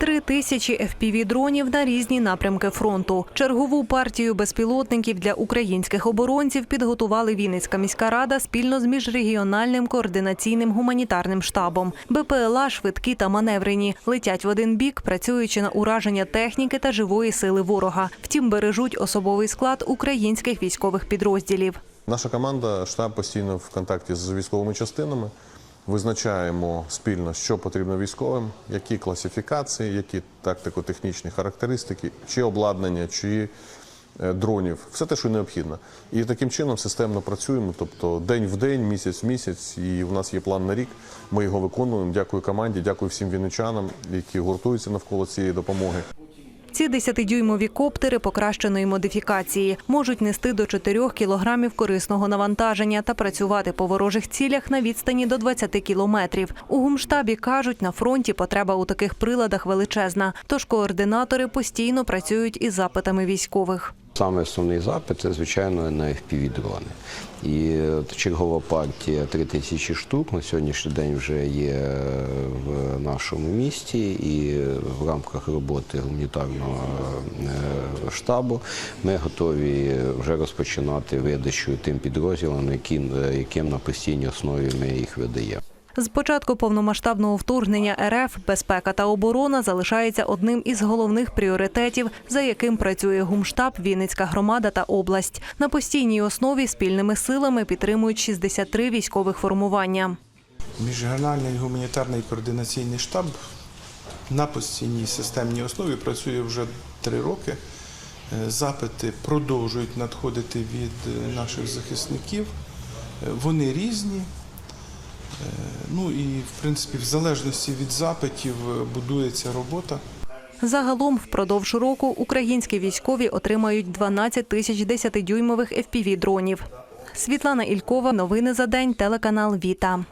Три тисячі fpv дронів на різні напрямки фронту. Чергову партію безпілотників для українських оборонців підготували Вінницька міська рада спільно з міжрегіональним координаційним гуманітарним штабом. БПЛА швидкі та маневрені летять в один бік, працюючи на ураження техніки та живої сили ворога. Втім, бережуть особовий склад українських військових підрозділів. Наша команда, штаб постійно в контакті з військовими частинами. Визначаємо спільно, що потрібно військовим, які класифікації, які тактико-технічні характеристики, чи обладнання, чи е, дронів, все те, що необхідно. І таким чином системно працюємо, тобто день в день, місяць в місяць, і в нас є план на рік. Ми його виконуємо. Дякую команді, дякую всім вінничанам, які гуртуються навколо цієї допомоги. Ці 10-дюймові коптери покращеної модифікації можуть нести до 4 кілограмів корисного навантаження та працювати по ворожих цілях на відстані до 20 кілометрів. У гумштабі кажуть, на фронті потреба у таких приладах величезна, тож координатори постійно працюють із запитами військових. Саме основний запит це, звичайно, на FPV-дрони. І чергова партія 3 тисячі штук на сьогоднішній день вже є в нашому місті, і в рамках роботи гуманітарного е, штабу ми готові вже розпочинати видачу тим підрозділам, яким, яким на постійній основі ми їх видаємо. З початку повномасштабного вторгнення РФ безпека та оборона залишається одним із головних пріоритетів, за яким працює гумштаб, Вінницька громада та область. На постійній основі спільними силами підтримують 63 військових формування. Міжрегіональний гуманітарний координаційний штаб на постійній системній основі працює вже три роки. Е, Запити продовжують надходити від е, наших захисників. Е, Вони різні. Ну і в принципі, в залежності від запитів е, будується робота. Загалом впродовж року українські військові отримають 12 тисяч 10-дюймових FPV-дронів. Світлана Ількова, новини за день, телеканал Віта.